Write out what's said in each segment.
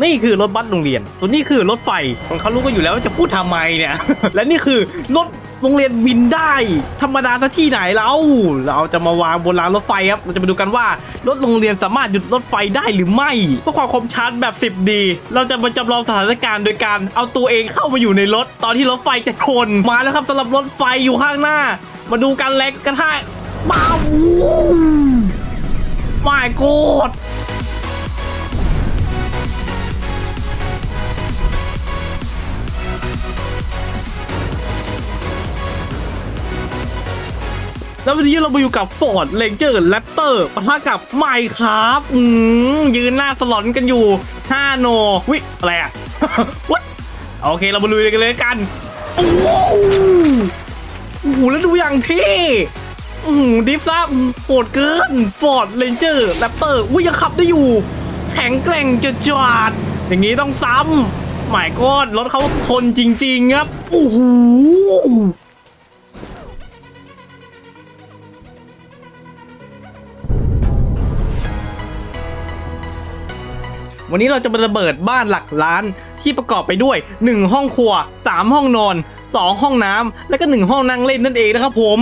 นี่คือรถบัสโรงเรียนตัวนี้คือรถไฟคนเขารู้กันอยู่แล้วว่าจะพูดทำไมเนี่ย และนี่คือรถโรงเรียนบินได้ ธรรมดาซะที่ไหนเราเราจะมาวางบนรางรถไฟครับเราจะมาดูกันว่ารถโรงเรียนสามารถหยุดรถไฟได้หรือไม่เพื่อความคมชัดแบบ 10 ดี เราจะมาจำลองสถานการณ์โดยการเอาตัวเองเข้ามาอยู่ในรถ ตอนที่รถไฟจะชนมาแล้วครับสำหรับรถไฟอยู่ข้างหน้า มาดูกันแรงกระทะมาวูไม่โกด แล้ววันนี้เรามาอยู่กับ Ford Ranger Raptor ปะทะกับไมค์ครับอืมยืนหน้าสลอนกันอยู่5โนวิอะไรอะ วัดโอเคเรามาลุยกันเลยกันโอ้โหโอ้โหแล้วดูอย่างที่อืมดิฟซับโหดเกิน Ford Ranger Raptor อุ้ยยังขับได้อยู่ แข็งแกร่งจะจวดอย่างนี้ต้องซ้ำหมายก้อนรถเขาทนจริง ๆ ครับโอ้โห วันนี้เราจะมาระเบิดบ้านหลักล้านที่ประกอบไปด้วย 1 ห้องครัว 3 ห้องนอน 2 ห้องน้ำและก็ 1 ห้องนั่งเล่นนั่นเองนะครับผม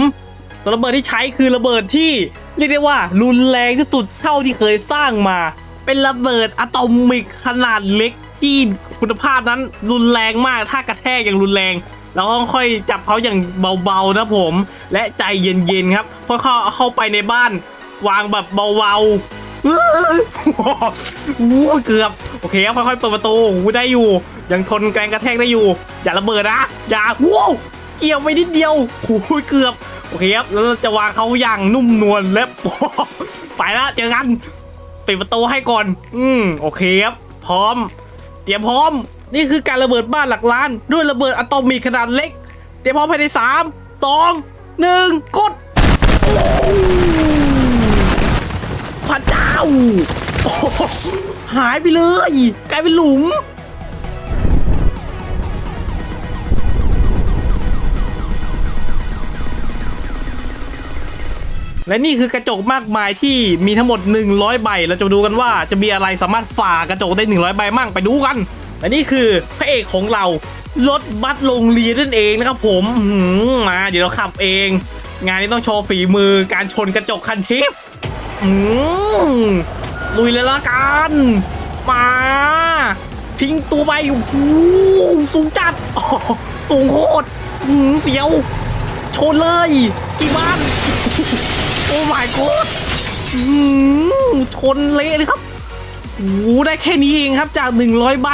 ตัวระเบิดที่ใช้คือระเบิดที่เรียกได้ว่ารุนแรงที่สุดเท่าที่เคยสร้างมา เป็นระเบิดอะตอมิกขนาดเล็กที่คุณภาพนั้นรุนแรงมาก ถ้ากระแทกอย่างรุนแรงเราต้องค่อยจับเขาอย่างเบาๆนะผม และใจเย็นๆครับค่อยๆเอาเข้าไปในบ้าน วางแบบเบาๆ เฮ้ยโอ้โหเกือบ โอเคครับค่อยๆเปิดประตูโอ้โหได้อยู่ ยังทนแรงกระแทกได้อยู่ อย่าระเบิดนะ อย่าว้าวเกี่ยวไปนิดเดียวโอ้โหเกือบ โอเคครับ แล้วเราจะวางเขาอย่างนุ่มนวลและไปและเจอกัน ปิดประตูให้ก่อน อืม โอเคครับ พร้อม เตรียมพร้อม นี่คือการระเบิดบ้านหลักล้าน ด้วยระเบิดอะตอมิกขนาดเล็ก เตรียมพร้อมภายในสามสองหนึ่งกดพระเจ้า โอ้โหายไปเลยกลายเป็นหลุมและนี่คือกระจกมากมายที่มีทั้งหมด 100 ใบ เราจะดูกันว่าจะมีอะไรสามารถฝ่ากระจกได้ 100 ใบมั่งไปดูกัน และนี่คือพระเอกของเรา รถบัสโรงเรียนนั่นเองนะครับผมมาเดี๋ยวเราขับเอง งานนี้ต้องโชว์ฝีมือการชนกระจกคันทิพย์ อืมลุยเลยละกัน มาทิ้งตัวไปโอ้โหสูงจัดสูงโคตรอืมเสียว ชนเลย กี่บ้าน โอ้ my god อืมชนเละเลยครับโอ้ได้แค่นี้เองครับจาก 100 ใบ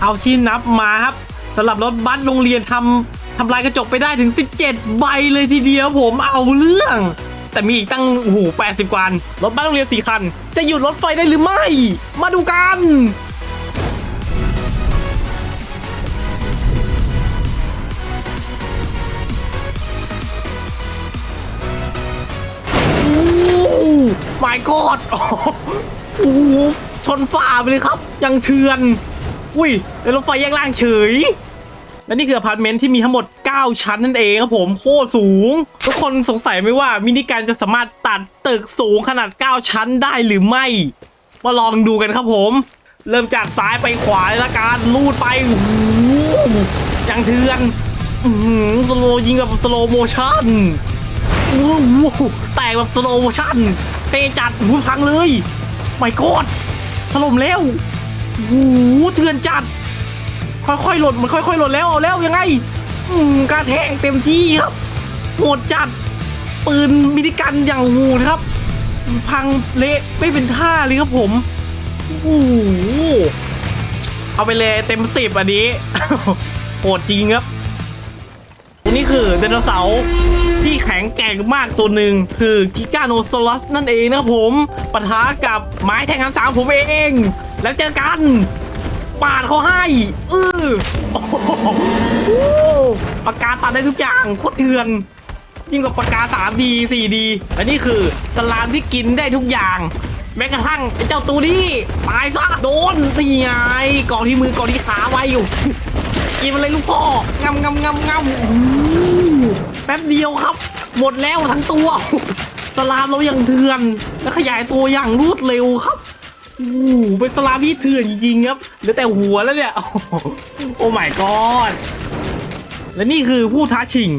เอาที่นับมาครับสำหรับรถบัสโรงเรียนทำทำลายกระจกไปได้ถึง 17 ใบเลยทีเดียวผมเอาเรื่อง แต่มีอีกตั้งโอ้โห80กว่ารถบัสโรงเรียนสี่คัน จะหยุดรถไฟได้หรือไม่ มาดูกันโอ้ my god โอ้โหชนฝ่าไปเลยครับ ยังเทือน อุ้ยแล้วรถไฟแยกล่างเฉย และนี่คืออพาร์ตเมนต์ที่มีทั้งหมด 9 ชั้นนั่นเองครับผมโคตรสูง ทุกคนสงสัยไหมว่ามินิการจะสามารถตัดตึกสูงขนาด 9 ชั้นได้หรือไม่ มาลองดูกันครับผม เริ่มจากซ้ายไปขวาเลยละกันลูดไปอ้โหยังเทือนสโลยิงแบบสโลโมชั่นแตกแบบสโลว์ชั่นเตะจัดหูพังเลยไม่กดถล่มแล้วโอ้เถื่อนจัด ค่อยๆหล่นมันค่อยๆหล่นแล้วเอาแล้วยังไงอืมกระแทกเต็มที่ครับโหดจัดปืนมินิกันอย่างโหดครับ พังเละไม่เป็นท่าเลยครับผมโอ้โหเอาไปเลยเต็มสิบอันนี้โหดจริงครับนี่คือไดโนเสาร์ที่แข็งแกร่งมากตัวหนึ่งคือกิกาโนซอรัสนั่นเองนะครับผมปะทะกับไม้แทงคำสามผมเอง แล้วเจอกัน ปาดเขาให้เออโอ้โหปากกาตัดได้ทุกอย่างโคตรเถื่อน ยิ่งกว่าปากกา 3D 4D และนี่คือสลามที่กินได้ทุกอย่าง แม้กระทั่งไอ้เจ้าตัวนี้ตายซะโดนนี่ไงกองที่มือกองที่ขาไว้อยู่ กินมันเลยลูกพ่องำงำงำงำแป๊บเดียวครับ หมดแล้วทั้งตัวสลามเราอย่างเถื่อนและขยายตัวอย่างรวดเร็วครับ โอ้โหเป็นสลามที่เถื่อนจริงๆครับเหลือแต่หัวแล้วเนี่ย โอ้โหโอ้ my god และนี่คือผู้ท้าชิง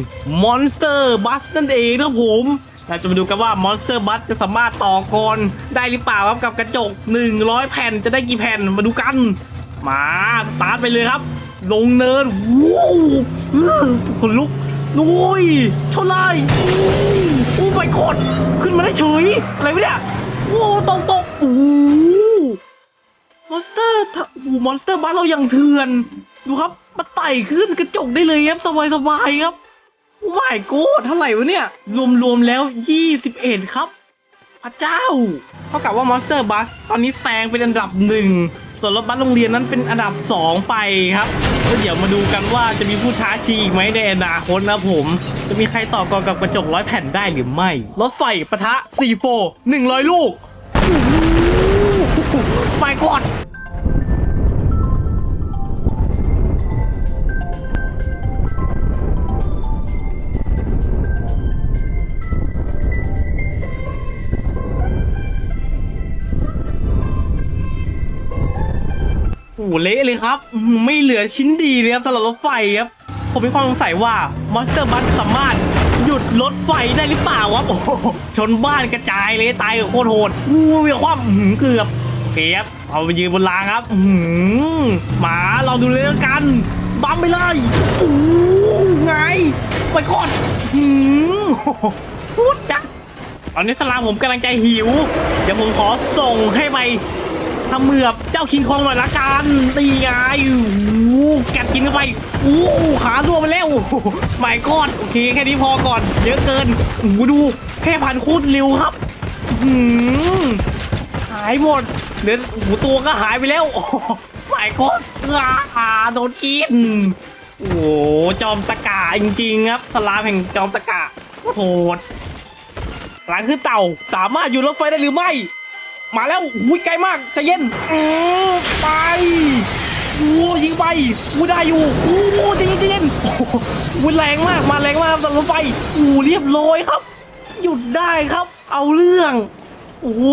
Monster Bus นั่นเองนะครับผมเราจะมาดูกันว่า Monster Bus จะสามารถต่อกรได้หรือเปล่าครับกับกระจก 100 แผ่นจะได้กี่แผ่นมาดูกัน มาสตาร์ทไปเลยครับ ลงเนินว้าวอื้อคนลุกนุ้ยชนเลยโอ้ไม่กดขึ้นมาได้เฉยอะไรวะเนี่ยโอ้ตกตกโอ้ มอนสเตอร์โอ้มอนสเตอร์บ้านเรายังเถื่อน ดูครับมาไต่ขึ้นกระจกได้เลยครับสบายสบายครับโอ้ไม่กดเท่าไหร่วะเนี่ย รวมๆแล้ว21ครับพระเจ้าเท่ากับว่า Monster Bus ตอนนี้แซงเป็นอันดับหนึ่งส่วนรถบัสโรงเรียนนั้นเป็นอันดับ2ไปครับแล้วเดี๋ยวมาดูกันว่าจะมีผู้ท้าชิงอีกไหมในอนาคตนะผม จะมีใครต่อกรกับกระจกร้อยแผ่นได้หรือไม่ รถไฟปะทะ4 4 100ลูกไปก่อน เละเลยครับ ไม่เหลือชิ้นดีเลยครับสำหรับรถไฟครับ ผมมีความสงสัยว่า Monster Bus สามารถหยุดรถไฟได้หรือเปล่าวะโอ้โหชนบ้านกระจายเลยตายโคตรโหดอู้มีความหือเกือบเคครับเอาไปยืนบนรางครับหือหมาเราดูเลยแล้วกันบัมไปเลยอู้ไง ไปก่อนหือพูดจัดตอนนี้สลามผมกำลังใจหิว เดี๋ยวผมขอส่งให้ไป เมือบเจ้าคิงคองหน่อยละกันตีไงโอ้โหกัดกินเข้าไปโอ้ขาล่วงไปแล้วไม่กอดโอเคแค่นี้พอก่อนเยอะเกินโอ้ดูแค่พันคูดเร็วครับหือหายหมดเหลือโอ้โหตัวก็หายไปแล้วหไม่กอดอ่าโดนกินโอ้จอมตะกาจริงๆครับสลามแห่งจอมตะกาโหดหลังคือเต่าสามารถอยู่รถไฟได้หรือไม่ มาแล้วอุ้ยไกลมากใจเย็นอือไปโอ้ยิงไปอู้ได้อยู่อู้ใจเย็นใจเย็นโอ้โหอู้แรงมากมาแรงมากครับรถไฟอู้เรียบร้อยครับ หยุดได้ครับ เอาเรื่องโอ้โห